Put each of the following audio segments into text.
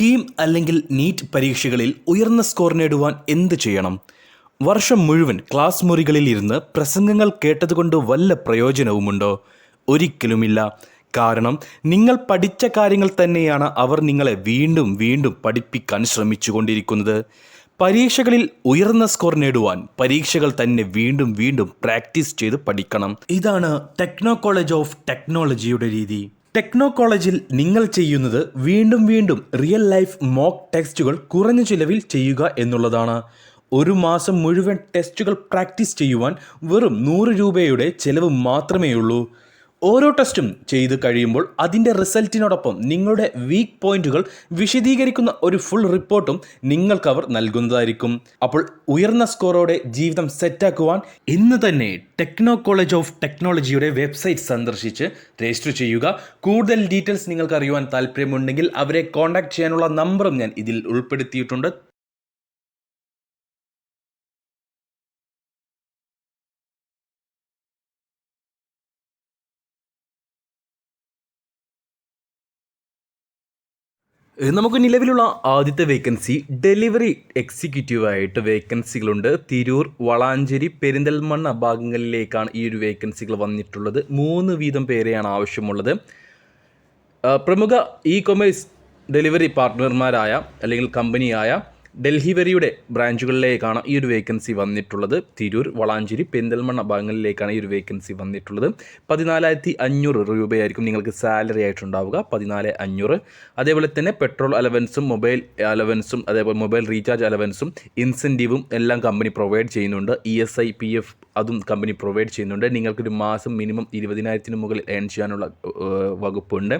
കീം അല്ലെങ്കിൽ നീറ്റ് പരീക്ഷകളിൽ ഉയർന്ന സ്കോർ നേടുവാൻ എന്ത് ചെയ്യണം? വർഷം മുഴുവൻ ക്ലാസ് മുറികളിൽ ഇരുന്ന് പ്രസംഗങ്ങൾ കേട്ടതുകൊണ്ട് വല്ല പ്രയോജനവുമുണ്ടോ? ഒരിക്കലുമില്ല. കാരണം നിങ്ങൾ പഠിച്ച കാര്യങ്ങൾ തന്നെയാണ് അവർ നിങ്ങളെ വീണ്ടും വീണ്ടും പഠിപ്പിക്കാൻ ശ്രമിച്ചുകൊണ്ടിരിക്കുന്നത്. പരീക്ഷകളിൽ ഉയർന്ന സ്കോർ നേടുവാൻ പരീക്ഷകൾ തന്നെ വീണ്ടും വീണ്ടും പ്രാക്ടീസ് ചെയ്ത് പഠിക്കണം. ഇതാണ് ടെക്നോ കോളേജ് ഓഫ് ടെക്നോളജിയുടെ രീതി. ടെക്നോ കോളേജിൽ നിങ്ങൾ ചെയ്യുന്നത് വീണ്ടും വീണ്ടും റിയൽ ലൈഫ് മോക്ക് ടെസ്റ്റുകൾ കുറഞ്ഞ ചിലവിൽ ചെയ്യുക എന്നുള്ളതാണ്. ഒരു മാസം മുഴുവൻ ടെസ്റ്റുകൾ പ്രാക്ടീസ് ചെയ്യുവാൻ വെറും നൂറ് രൂപയുടെ ചിലവ് മാത്രമേ ഉള്ളൂ ഓരോ ടെസ്റ്റും ചെയ്ത് കഴിയുമ്പോൾ അതിന്റെ റിസൾട്ടിനോടൊപ്പം നിങ്ങളുടെ വീക്ക് പോയിന്റുകൾ വിശദീകരിക്കുന്ന ഒരു ഫുൾ റിപ്പോർട്ടും നിങ്ങൾക്ക് അവർ നൽകുന്നതായിരിക്കും. അപ്പോൾ ഉയർന്ന സ്കോറോടെ ജീവിതം സെറ്റാക്കുവാൻ ഇന്ന് തന്നെ ടെക്നോ കോളേജ് ഓഫ് ടെക്നോളജിയുടെ വെബ്സൈറ്റ് സന്ദർശിച്ച് രജിസ്റ്റർ ചെയ്യുക. കൂടുതൽ ഡീറ്റെയിൽസ് നിങ്ങൾക്ക് അറിയുവാൻ താല്പര്യമുണ്ടെങ്കിൽ അവരെ കോൺടാക്ട് ചെയ്യാനുള്ള നമ്പറും ഞാൻ ഇതിൽ ഉൾപ്പെടുത്തിയിട്ടുണ്ട്. നമുക്ക് നിലവിലുള്ള ആദ്യത്തെ വേക്കൻസി ഡെലിവറി എക്സിക്യൂട്ടീവ് ആയിട്ട് വേക്കൻസികളുണ്ട് തിരൂർ വളാഞ്ചേരി പെരിന്തൽമണ്ണ ഭാഗങ്ങളിലേക്കാണ് ഈ ഒരു വേക്കൻസികൾ വന്നിട്ടുള്ളത്. മൂന്ന് വീതം പേരെയാണ് ആവശ്യമുള്ളത്. പ്രമുഖ ഇ കൊമേഴ്സ് ഡെലിവറി പാർട്ട്ണർമാരായ അല്ലെങ്കിൽ കമ്പനിയായ ഡൽഹി വരിയുടെ ബ്രാഞ്ചുകളിലേക്കാണ് ഈ ഒരു വേക്കൻസി വന്നിട്ടുള്ളത്. തിരൂർ വളാഞ്ചേരി പെന്തൽമണ്ണ ഭാഗങ്ങളിലേക്കാണ് ഈ ഒരു വേക്കൻസി വന്നിട്ടുള്ളത്. പതിനാലായിരത്തി അഞ്ഞൂറ് രൂപയായിരിക്കും നിങ്ങൾക്ക് സാലറി ആയിട്ടുണ്ടാവുക. പതിനാല് അഞ്ഞൂറ്. അതേപോലെ തന്നെ പെട്രോൾ അലവൻസും മൊബൈൽ അലവൻസും അതേപോലെ മൊബൈൽ റീചാർജ് അലവൻസും ഇൻസെന്റീവും എല്ലാം കമ്പനി പ്രൊവൈഡ് ചെയ്യുന്നുണ്ട്. E S I P F അതും കമ്പനി പ്രൊവൈഡ് ചെയ്യുന്നുണ്ട്. നിങ്ങൾക്കൊരു മാസം മിനിമം ഇരുപതിനായിരത്തിന് മുകളിൽ ഏൺ ചെയ്യാനുള്ള വകുപ്പുണ്ട്.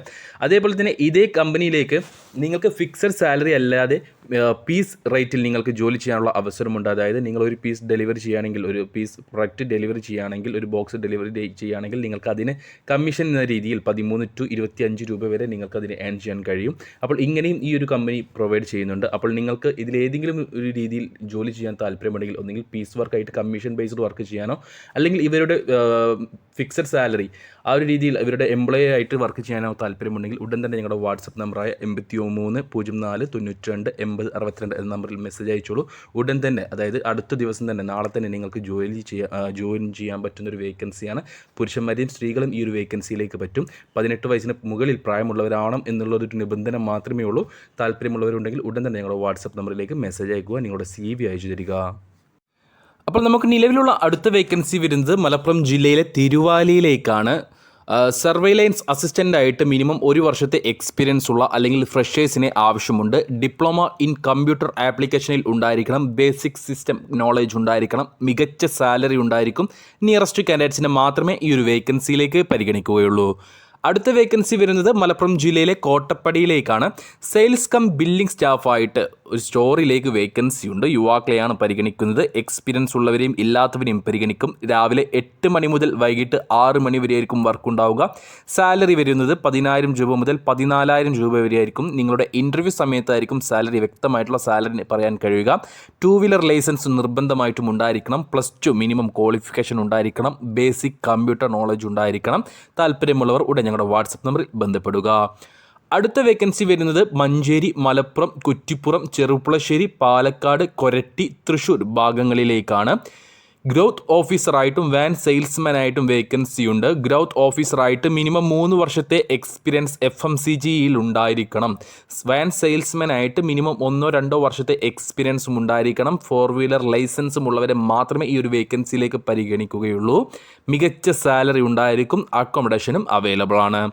അതേപോലെ തന്നെ ഇതേ കമ്പനിയിലേക്ക് നിങ്ങൾക്ക് ഫിക്സഡ് സാലറി അല്ലാതെ പീസ് റേറ്റിൽ നിങ്ങൾക്ക് ജോലി ചെയ്യാനുള്ള അവസരമുണ്ട്. അതായത് നിങ്ങൾ ഒരു പീസ് ഡെലിവറി ചെയ്യുകയാണെങ്കിൽ ഒരു പീസ് പ്രൊഡക്റ്റ് ഡെലിവറി ചെയ്യുകയാണെങ്കിൽ ഒരു ബോക്സ് ഡെലിവറി ചെയ്യുകയാണെങ്കിൽ നിങ്ങൾക്ക് അതിന് കമ്മീഷൻ എന്ന രീതിയിൽ പതിമൂന്ന് ടു ഇരുപത്തിയഞ്ച് രൂപ വരെ നിങ്ങൾക്ക് അതിന് ഏൺ ചെയ്യാൻ കഴിയും. അപ്പോൾ ഇങ്ങനെയും ഈ ഒരു കമ്പനി പ്രൊവൈഡ് ചെയ്യുന്നുണ്ട്. അപ്പോൾ നിങ്ങൾക്ക് ഇതിലേതെങ്കിലും ഒരു രീതിയിൽ ജോലി ചെയ്യാൻ താല്പര്യമുണ്ടെങ്കിൽ ഒന്നെങ്കിൽ പീസ് വർക്കായിട്ട് കമ്മീഷൻ ബേസ്ഡ് വർക്ക് ചെയ്യാനോ? അല്ലെങ്കിൽ ഇവരുടെ ഫിക്സഡ് സാലറി ആ ഒരു രീതിയിൽ ഇവരുടെ എംപ്ലോയി ആയിട്ട് വർക്ക് ചെയ്യാനോ താല്പര്യമുണ്ടെങ്കിൽ ഉടൻ തന്നെ ഞങ്ങളുടെ വാട്സപ്പ് നമ്പറായ എൺപത്തി മൂന്ന് പൂജ്യം നാല് തൊണ്ണൂറ്റി രണ്ട് എൺപത് അറുപത്തിരണ്ട് എന്ന നമ്പറിൽ മെസ്സേജ് അയച്ചോളൂ. ഉടൻ തന്നെ അതായത് അടുത്ത ദിവസം തന്നെ നാളെ തന്നെ നിങ്ങൾക്ക് ജോലി ചെയ്യാൻ ജോയിൻ ചെയ്യാൻ പറ്റുന്ന ഒരു വേക്കൻസിയാണ് പുരുഷന്മാരെയും സ്ത്രീകളും ഈ ഒരു വേക്കൻസിയിലേക്ക് പറ്റും. പതിനെട്ട് വയസ്സിന് മുകളിൽ പ്രായമുള്ളവരാവണം എന്നുള്ളൊരു നിബന്ധന മാത്രമേ ഉള്ളൂ. താല്പര്യമുള്ളവരുണ്ടെങ്കിൽ ഉടൻ തന്നെ ഞങ്ങളുടെ വാട്സപ്പ് നമ്പറിലേക്ക് മെസ്സേജ് അയക്കുക നിങ്ങളുടെ സി വി അയച്ചു തരിക. അപ്പോൾ നമുക്ക് നിലവിലുള്ള അടുത്ത വേക്കൻസി വരുന്നത് മലപ്പുറം ജില്ലയിലെ തിരുവാലിയിലേക്കാണ്. സർവൈലൻസ് അസിസ്റ്റന്റ് ആയിട്ട് മിനിമം ഒരു വർഷത്തെ എക്സ്പീരിയൻസ് ഉള്ള അല്ലെങ്കിൽ ഫ്രഷേഴ്സിനെ ആവശ്യമുണ്ട്. ഡിപ്ലോമ ഇൻ കമ്പ്യൂട്ടർ ആപ്ലിക്കേഷനിൽ ഉണ്ടായിരിക്കണം. ബേസിക് സിസ്റ്റം നോളേജ് ഉണ്ടായിരിക്കണം. മികച്ച സാലറി ഉണ്ടായിരിക്കും. നിയറസ്റ്റ് കാൻഡിഡേറ്റ്സിനെ മാത്രമേ ഈ ഒരു വേക്കൻസിയിലേക്ക് പരിഗണിക്കുകയുള്ളൂ. അടുത്ത വേക്കൻസി വരുന്നത് മലപ്പുറം ജില്ലയിലെ കോട്ടപ്പടിയിലേക്കാണ്. സെയിൽസ് കം ബില്ലിംഗ് സ്റ്റാഫായിട്ട് ഒരു സ്റ്റോറിലേക്ക് വേക്കൻസി ഉണ്ട്. യുവാക്കളെയാണ് പരിഗണിക്കുന്നത്. എക്സ്പീരിയൻസ് ഉള്ളവരെയും ഇല്ലാത്തവരെയും പരിഗണിക്കും. രാവിലെ എട്ട് മണി മുതൽ വൈകിട്ട് ആറ് മണി വരെയായിരിക്കും വർക്ക് ഉണ്ടാവുക. സാലറി വരുന്നത് പതിനായിരം രൂപ മുതൽ പതിനാലായിരം രൂപ വരെയായിരിക്കും. നിങ്ങളുടെ ഇന്റർവ്യൂ സമയത്തായിരിക്കും സാലറി വ്യക്തമായിട്ടുള്ള സാലറി പറയാൻ കഴിയുക. ടൂ വീലർ ലൈസൻസ് നിർബന്ധമായിട്ടും ഉണ്ടായിരിക്കണം. പ്ലസ് ടു മിനിമം ക്വാളിഫിക്കേഷൻ ഉണ്ടായിരിക്കണം. ബേസിക് കമ്പ്യൂട്ടർ നോളജ് ഉണ്ടായിരിക്കണം. താല്പര്യമുള്ളവർ ഉടൻ ഞങ്ങളുടെ വാട്സപ്പ് നമ്പറിൽ ബന്ധപ്പെടുക. അടുത്ത വേക്കൻസി വരുന്നത് മഞ്ചേരി മലപ്പുറം കുറ്റിപ്പുറം ചെറുപ്പുളശ്ശേരി പാലക്കാട് കൊരട്ടി തൃശ്ശൂർ ഭാഗങ്ങളിലേക്കാണ്. ഗ്രോത്ത് ഓഫീസറായിട്ടും വാൻ സെയിൽസ്മാൻ ആയിട്ടും വേക്കൻസി ഉണ്ട്. ഗ്രോത്ത് ഓഫീസറായിട്ട് മിനിമം മൂന്ന് വർഷത്തെ എക്സ്പീരിയൻസ് എഫ് എം സി ജിയിൽ ഉണ്ടായിരിക്കണം. വാൻ സെയിൽസ്മാൻ ആയിട്ട് മിനിമം ഒന്നോ രണ്ടോ വർഷത്തെ എക്സ്പീരിയൻസും ഉണ്ടായിരിക്കണം. ഫോർ വീലർ ലൈസൻസും ഉള്ളവരെ മാത്രമേ ഈ ഒരു വേക്കൻസിയിലേക്ക് പരിഗണിക്കുകയുള്ളൂ. മികച്ച സാലറി ഉണ്ടായിരിക്കും. അക്കോമഡേഷനും അവൈലബിൾ ആണ്.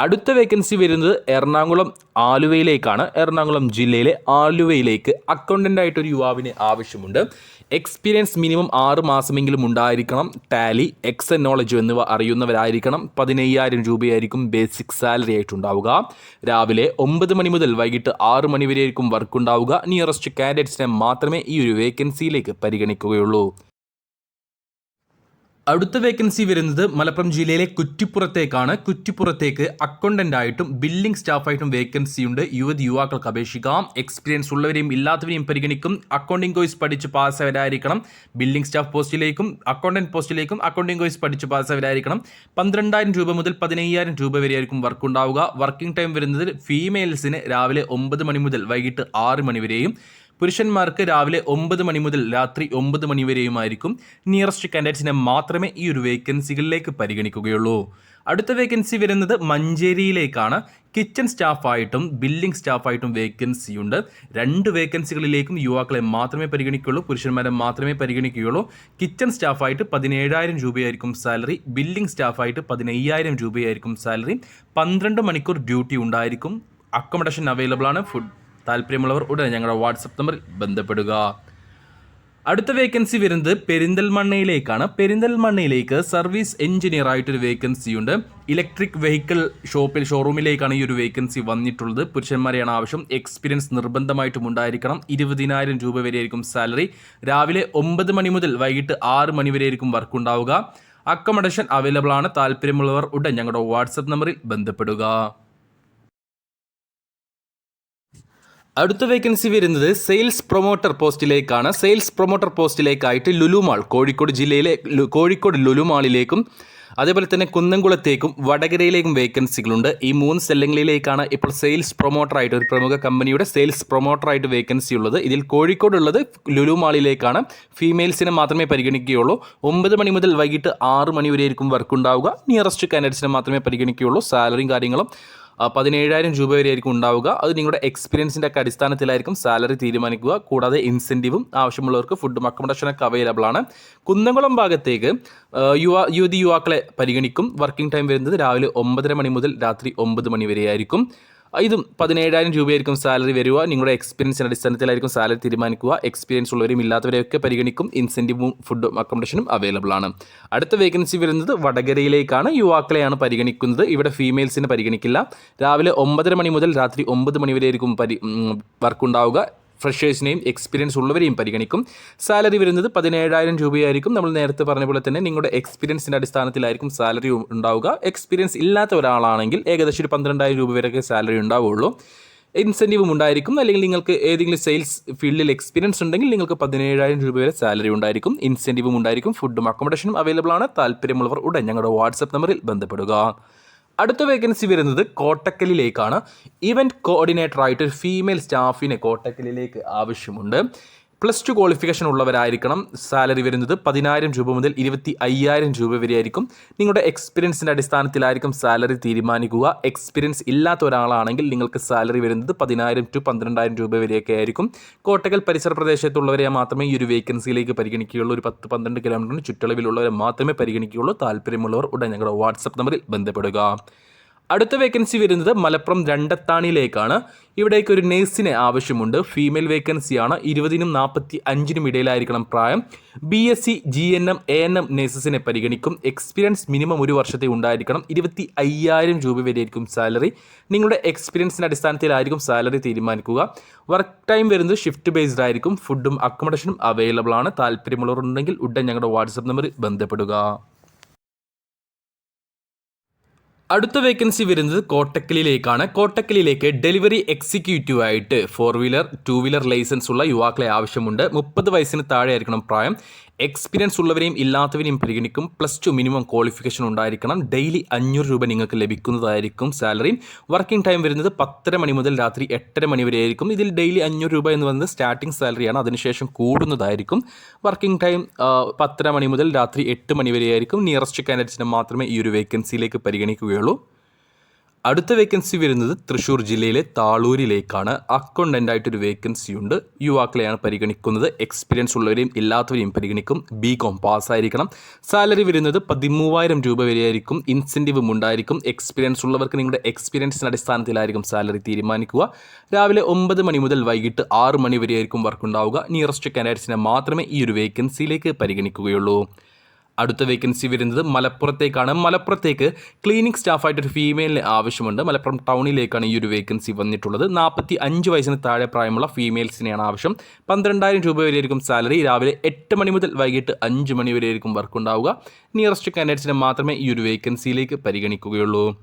അടുത്ത വേക്കൻസി വരുന്നത് എറണാകുളം ആലുവയിലേക്കാണ്. എറണാകുളം ജില്ലയിലെ ആലുവയിലേക്ക് അക്കൗണ്ടന്റ് ആയിട്ടൊരു യുവാവിന് ആവശ്യമുണ്ട്. എക്സ്പീരിയൻസ് മിനിമം ആറ് മാസമെങ്കിലും ഉണ്ടായിരിക്കണം. ടാലി എക്സൻ നോളജ് എന്നിവ അറിയുന്നവരായിരിക്കണം. പതിനയ്യായിരം രൂപയായിരിക്കും ബേസിക് സാലറി ആയിട്ടുണ്ടാവുക. രാവിലെ ഒമ്പത് മണി മുതൽ വൈകിട്ട് ആറ് മണി വരെയായിരിക്കും വർക്ക് ഉണ്ടാവുക. നിയറസ്റ്റ് കാൻഡിഡേറ്റ്സിനെ മാത്രമേ ഈ ഒരു വേക്കൻസിയിലേക്ക് പരിഗണിക്കുകയുള്ളൂ. അടുത്ത വേക്കൻസി വരുന്നത് മലപ്പുറം ജില്ലയിലെ കുറ്റിപ്പുറത്തേക്കാണ്. കുറ്റിപ്പുറത്തേക്ക് അക്കൗണ്ടന്റ് ആയിട്ടും ബില്ലിംഗ് സ്റ്റാഫായിട്ടും വേക്കൻസി ഉണ്ട്. യുവതി യുവാക്കൾക്ക് അപേക്ഷിക്കാം. എക്സ്പീരിയൻസ് ഉള്ളവരെയും ഇല്ലാത്തവരെയും പരിഗണിക്കും. അക്കൗണ്ടിംഗ് കോഴ്സ് പഠിച്ച് പാസ്സായവരായിരിക്കണം ബില്ലിംഗ് സ്റ്റാഫ് പോസ്റ്റിലേക്കും അക്കൗണ്ടന്റ് പോസ്റ്റിലേക്കും അക്കൗണ്ടിംഗ് കോഴ്സ് പഠിച്ച് പാസ്സായവരായിരിക്കണം പന്ത്രണ്ടായിരം രൂപ മുതൽ പതിനയ്യായിരം രൂപ വരെയായിരിക്കും വർക്ക് ഉണ്ടാവുക. വർക്കിംഗ് ടൈം വരുന്നത് ഫീമെയിൽസിന് രാവിലെ ഒമ്പത് മണി മുതൽ വൈകിട്ട് ആറ് മണി വരെയും. പുരുഷന്മാർക്ക് രാവിലെ ഒമ്പത് മണി മുതൽ രാത്രി ഒമ്പത് മണി വരെയുമായിരിക്കും നിയറസ്റ്റ് കാൻഡിഡേറ്റ്സിനെ മാത്രമേ ഈ ഒരു വേക്കൻസികളിലേക്ക് പരിഗണിക്കുകയുള്ളൂ. അടുത്ത വേക്കൻസി വരുന്നത് മഞ്ചേരിയിലേക്കാണ്. കിച്ചൺ സ്റ്റാഫായിട്ടും ബില്ലിംഗ് സ്റ്റാഫായിട്ടും വേക്കൻസി ഉണ്ട്. രണ്ട് വേക്കൻസികളിലേക്കും യുവാക്കളെ മാത്രമേ പരിഗണിക്കുകയുള്ളൂ പുരുഷന്മാരെ മാത്രമേ പരിഗണിക്കുകയുള്ളൂ. കിച്ചൺ സ്റ്റാഫായിട്ട് പതിനേഴായിരം രൂപയായിരിക്കും സാലറി ബില്ലിംഗ് സ്റ്റാഫായിട്ട് പതിനയ്യായിരം രൂപയായിരിക്കും സാലറി. പന്ത്രണ്ട് മണിക്കൂർ ഡ്യൂട്ടി ഉണ്ടായിരിക്കും. അക്കോമഡേഷൻ അവൈലബിൾ ആണ് ഫുഡ് താല്പര്യമുള്ളവർ ഉടനെ ഞങ്ങളുടെ വാട്സപ്പ് നമ്പറിൽ ബന്ധപ്പെടുക. അടുത്ത വേക്കൻസി വരുന്നത് പെരിന്തൽമണ്ണയിലേക്കാണ്. പെരിന്തൽമണ്ണയിലേക്ക് സർവീസ് എഞ്ചിനീയർ ആയിട്ടൊരു വേക്കൻസി ഉണ്ട്. ഇലക്ട്രിക് വെഹിക്കിൾ ഷോപ്പിൽ ഷോറൂമിലേക്കാണ് ഈ ഒരു വേക്കൻസി വന്നിട്ടുള്ളത്. പുരുഷന്മാരെയാണ് ആവശ്യം. എക്സ്പീരിയൻസ് നിർബന്ധമായിട്ടും ഉണ്ടായിരിക്കണം. ഇരുപതിനായിരം രൂപ വരെയായിരിക്കും സാലറി രാവിലെ ഒമ്പത് മണി മുതൽ വൈകിട്ട് ആറ് മണി വരെയായിരിക്കും വർക്ക് ഉണ്ടാവുക. അക്കോമഡേഷൻ അവൈലബിൾ ആണ്. താല്പര്യമുള്ളവർ ഉടൻ ഞങ്ങളുടെ വാട്സപ്പ് നമ്പറിൽ ബന്ധപ്പെടുക. അടുത്ത വേക്കൻസി വരുന്നത് സെയിൽസ് പ്രൊമോട്ടർ പോസ്റ്റിലേക്കാണ് സെയിൽസ് പ്രൊമോട്ടർ പോസ്റ്റിലേക്കായിട്ട് ലുലുമാൾ കോഴിക്കോട് ജില്ലയിലെ കോഴിക്കോട് ലുലുമാളിലേക്കും അതേപോലെ തന്നെ കുന്നംകുളത്തേക്കും വടകരയിലേക്കും വേക്കൻസികളുണ്ട് ഈ മൂന്ന് സ്ഥലങ്ങളിലേക്കാണ് ഇപ്പോൾ സെയിൽസ് പ്രൊമോട്ടറായിട്ട് ഒരു പ്രമുഖ കമ്പനിയുടെ സെയിൽസ് പ്രൊമോട്ടറായിട്ട് വേക്കൻസി ഉള്ളത്. ഇതിൽ കോഴിക്കോടുള്ളത് ലുലുമാളിലേക്കാണ്. ലുലു മാളിലേക്കാണ് ഫീമെയിൽസിനെ മാത്രമേ പരിഗണിക്കുകയുള്ളൂ. ഒമ്പത് മണി മുതൽ വൈകിട്ട് ആറ് മണി വരെയായിരിക്കും വർക്ക് ഉണ്ടാവുക. നിയറസ്റ്റ് കാൻഡിഡേറ്റ്സിനെ മാത്രമേ പരിഗണിക്കുകയുള്ളൂ. സാലറിയും കാര്യങ്ങളും പതിനേഴായിരം രൂപ വരെ ആയിരിക്കും ഉണ്ടാവുക. അത് നിങ്ങളുടെ എക്സ്പീരിയൻസിന്റെ ഒക്കെ അടിസ്ഥാനത്തിലായിരിക്കും സാലറി തീരുമാനിക്കുക. കൂടാതെ ഇൻസെന്റീവും ആവശ്യമുള്ളവർക്ക് ഫുഡും അക്കോമഡേഷനൊക്കെ അവൈലബിൾ ആണ്. കുന്നംകുളം ഭാഗത്തേക്ക് യുവാ യുവ യുവതി യുവാക്കളെ പരിഗണിക്കും. വർക്കിംഗ് ടൈം വരുന്നത് രാവിലെ ഒമ്പതര മണി മുതൽ രാത്രി ഒമ്പത് മണി വരെയായിരിക്കും. ഇതും പതിനേഴായിരം രൂപയായിരിക്കും സാലറി വരിക. നിങ്ങളുടെ എക്സ്പീരിയൻസിന്റെ അടിസ്ഥാനത്തിലായിരിക്കും സാലറി തീരുമാനിക്കുക. എക്സ്പീരിയൻസ് ഉള്ളവരും ഇല്ലാത്തവരെയൊക്കെ പരിഗണിക്കും. ഇൻസെന്റീവും ഫുഡും അക്കോമഡേഷനും അവൈലബിൾ ആണ്. അടുത്ത വേക്കൻസി വരുന്നത് വടകരയിലേക്കാണ്. യുവാക്കളെയാണ് പരിഗണിക്കുന്നത്. ഇവിടെ ഫീമെയിൽസിനെ പരിഗണിക്കില്ല. രാവിലെ ഒമ്പതര മണി മുതൽ രാത്രി ഒമ്പത് മണി വരെയായിരിക്കും പരി വർക്ക് ഉണ്ടാവുക. ഫ്രഷേഴ്സിനെയും എക്സ്പീരിയൻസ് ഉള്ളവരെയും പരിഗണിക്കും. സാലറി വരുന്നത് പതിനേഴായിരം രൂപയായിരിക്കും. നമ്മൾ നേരത്തെ പറഞ്ഞ പോലെ തന്നെ നിങ്ങളുടെ എക്സ്പീരിയൻസിന്റെ അടിസ്ഥാനത്തിലായിരിക്കും സാലറി ഉണ്ടാവുക. എക്സ്പീരിയൻസ് ഇല്ലാത്ത ഒരാളാണെങ്കിൽ ഏകദേശം ഒരു പന്ത്രണ്ടായിരം രൂപ വരെയൊക്കെ സാലറി ഉണ്ടാവുള്ളൂ. ഇൻസെന്റീവും ഉണ്ടായിരിക്കും. അല്ലെങ്കിൽ നിങ്ങൾക്ക് ഏതെങ്കിലും സെയിൽസ് ഫീൽഡിൽ എക്സ്പീരിയൻസ് ഉണ്ടെങ്കിൽ നിങ്ങൾക്ക് പതിനേഴായിരം രൂപ വരെ സാലറി ഉണ്ടായിരിക്കും. ഇൻസെന്റീവും ഉണ്ടായിരിക്കും. ഫുഡും അക്കോമഡേഷനും അവൈലബിൾ ആണ്. താല്പര്യമുള്ളവർ ഉടൻ ഞങ്ങളുടെ വാട്സപ്പ് നമ്പറിൽ ബന്ധപ്പെടുക. അടുത്ത വേക്കൻസി വരുന്നത് കോട്ടക്കലിലേക്കാണ്. ഇവന്റ് കോർഡിനേറ്ററായിട്ട് ഒരു ഫീമെയിൽ സ്റ്റാഫിനെ കോട്ടക്കലിലേക്ക് ആവശ്യമുണ്ട്. പ്ലസ് ടു ക്വാളിഫിക്കേഷൻ ഉള്ളവരായിരിക്കണം. സാലറി വരുന്നത് പതിനായിരം രൂപ മുതൽ ഇരുപത്തി അയ്യായിരം രൂപ വരെയായിരിക്കും. നിങ്ങളുടെ എക്സ്പീരിയൻസിന്റെ അടിസ്ഥാനത്തിലായിരിക്കും സാലറി തീരുമാനിക്കുക. എക്സ്പീരിയൻസ് ഇല്ലാത്ത ഒരാളാണെങ്കിൽ നിങ്ങൾക്ക് സാലറി വരുന്നത് പതിനായിരം ടു പന്ത്രണ്ടായിരം രൂപ വരെയൊക്കെ ആയിരിക്കും. കോട്ടകൽ പരിസര പ്രദേശത്തുള്ളവരെ മാത്രമേ ഈ ഒരു വേക്കൻസിയിലേക്ക് പരിഗണിക്കുകയുള്ളൂ. ഒരു പത്ത് പന്ത്രണ്ട് കിലോമീറ്ററിന് ചുറ്റളവിലുള്ളവരെ മാത്രമേ പരിഗണിക്കുകയുള്ളൂ. താല്പര്യമുള്ളവർ ഉടൻ ഞങ്ങളുടെ വാട്സപ്പ് നമ്പറിൽ ബന്ധപ്പെടുക. അടുത്ത വേക്കൻസി വരുന്നത് മലപ്പുറം രണ്ടത്താണിയിലേക്കാണ്. ഇവിടേക്ക് ഒരു നേഴ്സിനെ ആവശ്യമുണ്ട്. ഫീമെയിൽ വേക്കൻസിയാണ് ഇരുപതിനും നാൽപ്പത്തി അഞ്ചിനും ഇടയിലായിരിക്കണം പ്രായം. B S C G N M A N M നേഴ്സസിനെ പരിഗണിക്കും. എക്സ്പീരിയൻസ് മിനിമം ഒരു വർഷത്തെ ഉണ്ടായിരിക്കണം. ഇരുപത്തി അയ്യായിരം രൂപ വരെയായിരിക്കും സാലറി നിങ്ങളുടെ എക്സ്പീരിയൻസിന്റെ അടിസ്ഥാനത്തിലായിരിക്കും സാലറി തീരുമാനിക്കുക. വർക്ക് ടൈം വരുന്നത് ഷിഫ്റ്റ് ബേസ്ഡ് ആയിരിക്കും. ഫുഡും അക്കോമഡേഷനും അവൈലബിൾ ആണ്. താല്പര്യമുള്ളവരുണ്ടെങ്കിൽ ഉടൻ ഞങ്ങളുടെ വാട്സപ്പ് നമ്പറിൽ ബന്ധപ്പെടുക. അടുത്ത വേക്കൻസി വരുന്നത് കോട്ടക്കലിലേക്കാണ്. കോട്ടക്കലിലേക്ക് ഡെലിവറി എക്സിക്യൂട്ടീവ് ആയിട്ട് four wheeler two wheeler licence ഉള്ള യുവാക്കളെ ആവശ്യമുണ്ട്. മുപ്പത് വയസ്സിന് താഴെ ആയിരിക്കണം പ്രായം. എക്സ്പീരിയൻസ് ഉള്ളവരെയും ഇല്ലാത്തവരെയും പരിഗണിക്കും. പ്ലസ് ടു മിനിമം ക്വാളിഫിക്കേഷൻ ഉണ്ടായിരിക്കണം. ഡെയിലി അഞ്ഞൂറ് രൂപ നിങ്ങൾക്ക് ലഭിക്കുന്നതായിരിക്കും സാലറി വർക്കിംഗ് ടൈം വരുന്നത് പത്തര മണി മുതൽ രാത്രി എട്ടര മണി വരെ ആയിരിക്കും. ഇതിൽ ഡെയിലി അഞ്ഞൂറ് രൂപ എന്ന് പറയുന്നത് സ്റ്റാർട്ടിംഗ് സാലറിയാണ് അതിനുശേഷം കൂടുന്നതായിരിക്കും. വർക്കിംഗ് ടൈം പത്തര മണി മുതൽ രാത്രി എട്ട് മണി വരെ ആയിരിക്കും. നിയറസ്റ്റ് കാൻഡിഡേറ്റ്സിനെ മാത്രമേ ഈ ഒരു വേക്കൻസിയിലേക്ക് പരിഗണിക്കുകയുള്ളൂ. അടുത്ത വേക്കൻസി വരുന്നത് തൃശ്ശൂർ ജില്ലയിലെ താളൂരിലേക്കാണ്. അക്കൗണ്ടന്റായിട്ടൊരു വേക്കൻസി ഉണ്ട്. യുവാക്കളെയാണ് പരിഗണിക്കുന്നത്. എക്സ്പീരിയൻസ് ഉള്ളവരെയും ഇല്ലാത്തവരെയും പരിഗണിക്കും. ബി കോം പാസ്സായിരിക്കണം സാലറി വരുന്നത് പതിമൂവായിരം രൂപ വരെയായിരിക്കും. ഇൻസെന്റീവും ഉണ്ടായിരിക്കും എക്സ്പീരിയൻസ് ഉള്ളവർക്ക് നിങ്ങളുടെ എക്സ്പീരിയൻസിന്റെ അടിസ്ഥാനത്തിലായിരിക്കും സാലറി തീരുമാനിക്കുക. രാവിലെ ഒമ്പത് മണി മുതൽ വൈകിട്ട് ആറ് മണി വരെയായിരിക്കും വർക്ക് ഉണ്ടാവുക. നിയറസ്റ്റ് കാൻഡിഡേറ്റ്സിനെ മാത്രമേ ഈ ഒരു വേക്കൻസിയിലേക്ക് പരിഗണിക്കുകയുള്ളൂ. അടുത്ത വേക്കൻസി വരുന്നത് മലപ്പുറത്തേക്കാണ്. മലപ്പുറത്തേക്ക് ക്ലീനിക് സ്റ്റാഫായിട്ടൊരു ഫീമെയിലിന് ആവശ്യമുണ്ട്. മലപ്പുറം ടൗണിലേക്കാണ് ഈ ഒരു വേക്കൻസി വന്നിട്ടുള്ളത്. നാൽപ്പത്തി അഞ്ച് വയസ്സിന് താഴെ പ്രായമുള്ള ഫീമെയിൽസിനെയാണ് ആവശ്യം. പന്ത്രണ്ടായിരം രൂപ വരെയായിരിക്കും സാലറി രാവിലെ എട്ട് മണി മുതൽ വൈകിട്ട് അഞ്ച് മണി വരെയായിരിക്കും വർക്ക് ഉണ്ടാവുക. നിയറസ്റ്റ് കാൻഡിഡേറ്റ്സിനെ മാത്രമേ ഈ ഒരു വേക്കൻസിയിലേക്ക് പരിഗണിക്കുകയുള്ളൂ.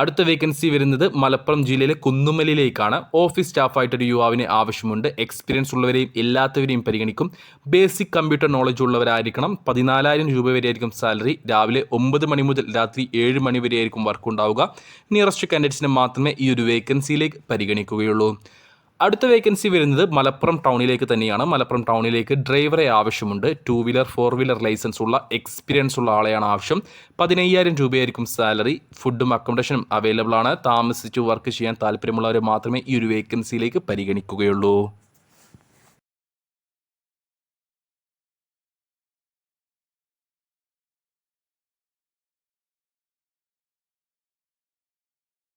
അടുത്ത വേക്കൻസി വരുന്നത് മലപ്പുറം ജില്ലയിലെ കുന്നുമലയിലേക്കാണ്. ഓഫീസ് സ്റ്റാഫായിട്ടൊരു യുവാവിനെ ആവശ്യമുണ്ട്. എക്സ്പീരിയൻസ് ഉള്ളവരെയും ഇല്ലാത്തവരെയും പരിഗണിക്കും. ബേസിക് കമ്പ്യൂട്ടർ നോളജ് ഉള്ളവരായിരിക്കണം. പതിനാലായിരം രൂപ വരെയായിരിക്കും സാലറി രാവിലെ ഒമ്പത് മണി മുതൽ രാത്രി ഏഴ് മണി വരെയായിരിക്കും വർക്ക് ഉണ്ടാവുക. നിയറസ്റ്റ് കാൻഡിഡേറ്റ്സിനെ മാത്രമേ ഈ ഒരു വേക്കൻസിയിലേക്ക് പരിഗണിക്കുകയുള്ളൂ. അടുത്ത വേക്കൻസി വരുന്നത് മലപ്പുറം ടൗണിലേക്ക് തന്നെയാണ്. മലപ്പുറം ടൗണിലേക്ക് ഡ്രൈവറെ ആവശ്യമുണ്ട്. Two wheeler four wheeler licence ഉള്ള എക്സ്പീരിയൻസ് ഉള്ള ആളെയാണ് ആവശ്യം. പതിനയ്യായിരം രൂപയായിരിക്കും സാലറി ഫുഡും അക്കോമഡേഷനും അവൈലബിൾ ആണ്. താമസിച്ച് വർക്ക് ചെയ്യാൻ താല്പര്യമുള്ളവരെ മാത്രമേ ഈ ഒരു വേക്കൻസിയിലേക്ക് പരിഗണിക്കുകയുള്ളൂ.